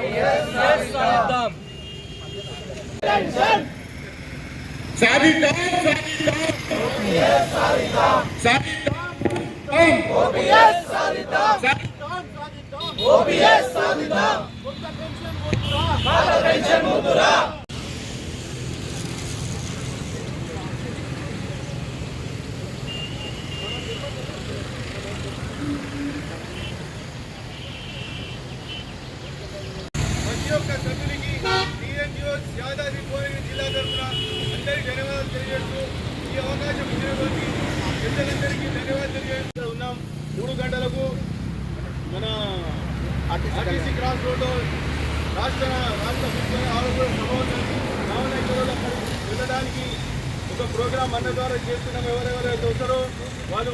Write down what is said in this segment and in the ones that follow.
సాధిద్దాం సాధిద్దాం సాధిద్దాం సాధిద్దాం ప్రతి ఒక్క సభ్యునికి టీఎన్జిఓ యాదాద్రి భువనగిరి జిల్లా తరఫున అందరికీ ధన్యవాదాలు తెలియజేస్తూ ఈ అవకాశం ఇచ్చినటువంటి పెద్దలందరికీ ధన్యవాదాలు తెలియజేస్తూ ఉన్నాం. మూడు గంటలకు మన ఆర్టీసీ క్రాస్ రోడ్డు రాష్ట్ర రాష్ట్ర ముఖ్య ఆరోగ్య సమావేశానికి రావణేశ్వరంలో వెళ్ళడానికి ఒక ప్రోగ్రాం అన్న ద్వారా చేస్తున్నాం. ఎవరెవరైతే వస్తారో వాళ్ళు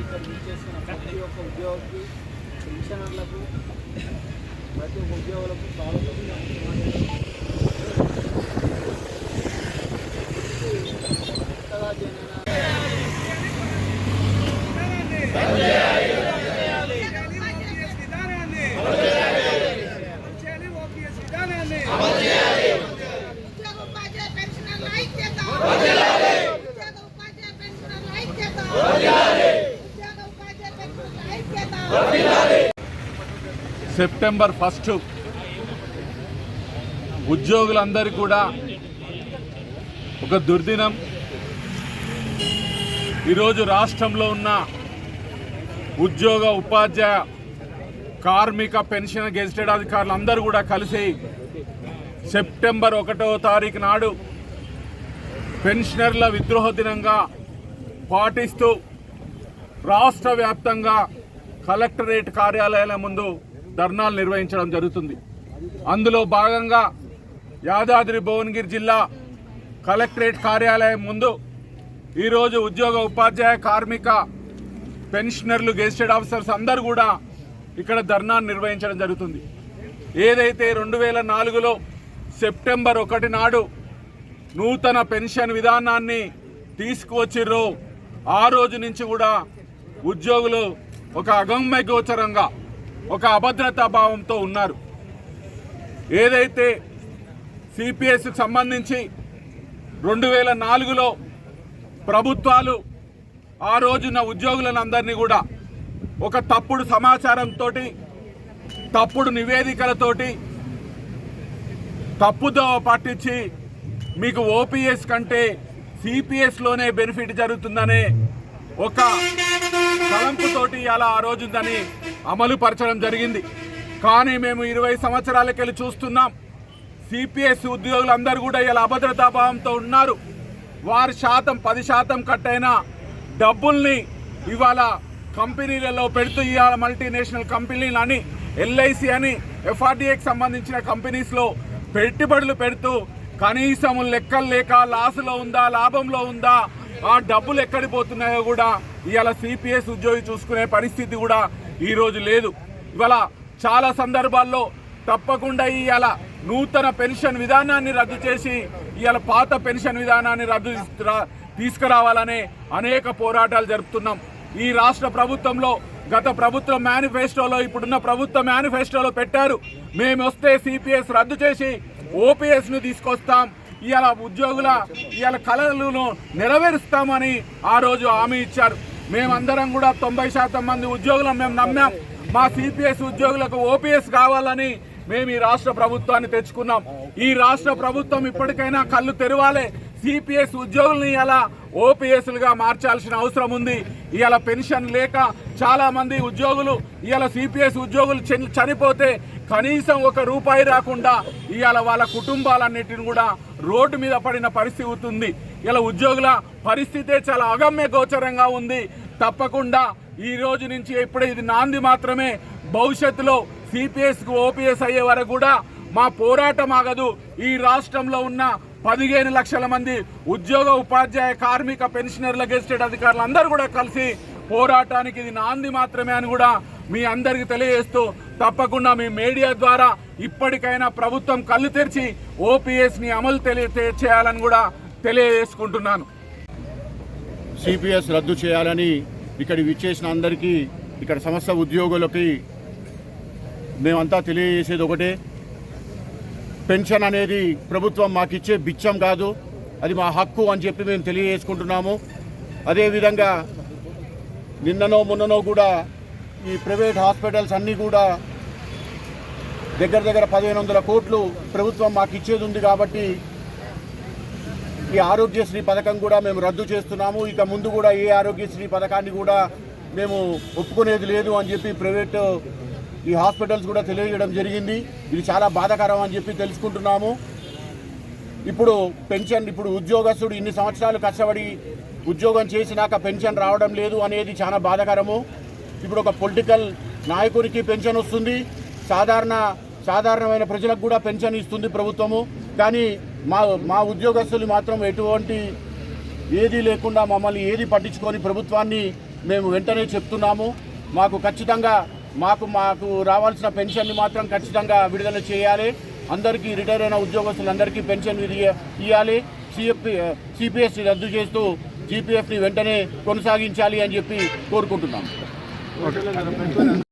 ఇక్కడ చేసిన ప్రతి ఒక్క ఉద్యోగికి పెన్షనర్లకు ప్రతి ఒక్క ఉద్యోగులకు స్వాగతం కొత్తగా జనన ఉద్యోగ ఉపాధ్యాయ పెన్షనర్ల ఐక్యత ఉద్యోగ ఉపాధ్యాయ పెన్షనర్ల ఐక్యత ఉద్యోగ ఉపాధ్యాయ పెన్షనర్ల ఐక్యత సెప్టెంబర్ ఫస్ట్ ఉద్యోగులందరికీ కూడా ఒక దుర్దినం. ఈరోజు రాష్ట్రంలో ఉన్న ఉద్యోగ ఉపాధ్యాయ కార్మిక పెన్షన్ గెజిటెడ్ అధికారులు అందరూ కూడా కలిసి సెప్టెంబర్ ఒకటో తారీఖు నాడు పెన్షనర్ల విద్రోహ దినంగా పాటిస్తూ రాష్ట్ర వ్యాప్తంగా కలెక్టరేట్ కార్యాలయాల ముందు ధర్నాలు నిర్వహించడం జరుగుతుంది. అందులో భాగంగా యాదాద్రి భువనగిరి జిల్లా కలెక్టరేట్ కార్యాలయం ముందు ఈరోజు ఉద్యోగ ఉపాధ్యాయ కార్మిక పెన్షనర్లు గెజిటెడ్ ఆఫీసర్స్ అందరూ కూడా ఇక్కడ ధర్నా నిర్వహించడం జరుగుతుంది. ఏదైతే రెండు వేల నాలుగులో సెప్టెంబర్ ఒకటి నాడు నూతన పెన్షన్ విధానాన్ని తీసుకువచ్చిర్రో ఆ రోజు నుంచి కూడా ఉద్యోగులు ఒక అగమ్య గోచరంగా ఒక అభద్రతా భావంతో ఉన్నారు. ఏదైతే సిపిఎస్కి సంబంధించి రెండు వేల నాలుగులో ప్రభుత్వాలు ఆ రోజున ఉద్యోగులందరినీ కూడా ఒక తప్పుడు సమాచారంతో తప్పుడు నివేదికలతోటి తప్పుదోవ పట్టించి మీకు ఓపీఎస్ కంటే సిపిఎస్లోనే బెనిఫిట్ జరుగుతుందనే ఒక తలంపుతోటి అలా ఆ రోజుందని అమలు పరచడం జరిగింది. కానీ మేము ఇరవై సంవత్సరాలకెళ్ళి చూస్తున్నాం. సిపిఎస్ ఉద్యోగులందరూ కూడా ఇలా అభద్రతాభావంతో ఉన్నారు. వారి శాతం పది శాతం కట్టైన డబ్బుల్ని ఇవాళ కంపెనీలలో పెడుతూ ఇవాళ మల్టీనేషనల్ కంపెనీలు అని ఎల్ఐసి అని ఎఫ్ఆర్డిఏకి సంబంధించిన కంపెనీస్లో పెట్టుబడులు పెడుతూ కనీసం లెక్కలు లేక లాసులో ఉందా లాభంలో ఉందా ఆ డబ్బులు ఎక్కడిపోతున్నాయో కూడా ఇవాళ సిపిఎస్ ఉద్యోగి చూసుకునే పరిస్థితి కూడా ఈరోజు లేదు. ఇవాళ చాలా సందర్భాల్లో తప్పకుండా ఇవాళ నూతన పెన్షన్ విధానాన్ని రద్దు చేసి ఇవాళ పాత పెన్షన్ విధానాన్ని రద్దు తీసుకురావాలనే అనేక పోరాటాలు జరుపుతున్నాం. ఈ రాష్ట్ర ప్రభుత్వంలో గత ప్రభుత్వ మేనిఫెస్టోలో ఇప్పుడున్న ప్రభుత్వ మేనిఫెస్టోలో పెట్టారు. మేము వస్తే సిపిఎస్ రద్దు చేసి ఓపీఎస్ను తీసుకొస్తాం. ఇవాళ ఉద్యోగుల ఇవాళ కళలను నెరవేరుస్తామని ఆ రోజు హామీ ఇచ్చారు. మేమందరం కూడా తొంభై శాతం మంది ఉద్యోగులను మేము నమ్మాం మా సిపిఎస్ ఉద్యోగులకు ఓపీఎస్ కావాలని మేము ఈ రాష్ట్ర ప్రభుత్వాన్ని తెచ్చుకున్నాం. ఈ రాష్ట్ర ప్రభుత్వం ఇప్పటికైనా కళ్ళు తెరవాలే. సిపిఎస్ ఉద్యోగుల్ని ఇలా ఓపీఎస్లుగా మార్చాల్సిన అవసరం ఉంది. ఇవాళ పెన్షన్ లేక చాలా మంది ఉద్యోగులు ఇవాళ సిపిఎస్ ఉద్యోగులు చనిపోతే కనీసం ఒక రూపాయి రాకుండా ఇవాళ వాళ్ళ కుటుంబాలన్నిటిని కూడా రోడ్డు మీద పడిన పరిస్థితి ఉంది. ఇలా ఉద్యోగుల పరిస్థితే చాలా అగమ్య గోచరంగా ఉంది. తప్పకుండా ఈ రోజు నుంచి ఇప్పుడే ఇది నాంది మాత్రమే. భవిష్యత్తులో సిపిఎస్కు ఓపీఎస్ అయ్యే వరకు కూడా మా పోరాటం ఆగదు. ఈ రాష్ట్రంలో ఉన్న పదిహేను లక్షల మంది ఉద్యోగ ఉపాధ్యాయ కార్మిక పెన్షనర్ల గెజిటెడ్ అధికారులు అందరూ కూడా కలిసి పోరాటానికి ఇది నాంది మాత్రమే అని కూడా మీ అందరికి తెలియజేస్తూ తప్పకుండా మీ మీడియా ద్వారా ఇప్పటికైనా ప్రభుత్వం కళ్ళు తెరిచి ఓపీఎస్ని అమలు తెలియ చేయాలని కూడా తెలియజేసుకుంటున్నాను. సిపిఎస్ రద్దు చేయాలని ఇక్కడ విచ్చేసిన అందరికీ ఇక్కడ సంస్థ ఉద్యోగులకి మేమంతా తెలియజేసేది ఒకటే. పెన్షన్ అనేది ప్రభుత్వం మాకు ఇచ్చే బిచ్చం కాదు. అది మా హక్కు అని చెప్పి మేము తెలియజేసుకుంటున్నాము. అదేవిధంగా నిన్ననో మొన్ననో కూడా ఈ ప్రైవేట్ హాస్పిటల్స్ అన్నీ కూడా దగ్గర దగ్గర పదిహేను వందల కోట్లు ప్రభుత్వం మాకు ఇచ్చేది ఉంది కాబట్టి ఈ ఆరోగ్యశ్రీ పథకం కూడా మేము రద్దు చేస్తున్నాము. ఇక ముందు కూడా ఏ ఆరోగ్యశ్రీ పథకాన్ని కూడా మేము ఒప్పుకునేది లేదు అని చెప్పి ప్రైవేట్ ఈ హాస్పిటల్స్ కూడా తెలియజేయడం జరిగింది. ఇది చాలా బాధాకరం అని చెప్పి తెలుసుకుంటున్నాము. ఇప్పుడు పెన్షన్ ఇప్పుడు ఉద్యోగస్తుడు ఇన్ని సంవత్సరాలు కష్టపడి ఉద్యోగం చేసినాక పెన్షన్ రావడం లేదు అనేది చాలా బాధాకరము. ఇప్పుడు ఒక పొలిటికల్ నాయకునికి పెన్షన్ వస్తుంది. సాధారణ సాధారణమైన ప్రజలకు కూడా పెన్షన్ ఇస్తుంది ప్రభుత్వము. కానీ మా మా ఉద్యోగస్తులు మాత్రం ఎటువంటి ఏది లేకుండా మమ్మల్ని ఏది పట్టించుకొని ప్రభుత్వాన్ని మేము వెంటనే చెప్తున్నాము. మాకు ఖచ్చితంగా మాకు మాకు రావాల్సిన పెన్షన్ని మాత్రం ఖచ్చితంగా విడుదల చేయాలి. అందరికీ రిటైర్ అయిన ఉద్యోగస్తులందరికీ పెన్షన్ ఇవ్వాలి సిఎఫ్ సిపిఎస్ని రద్దు చేస్తూ జీపీఎఫ్ని వెంటనే కొనసాగించాలి అని చెప్పి కోరుకుంటున్నాము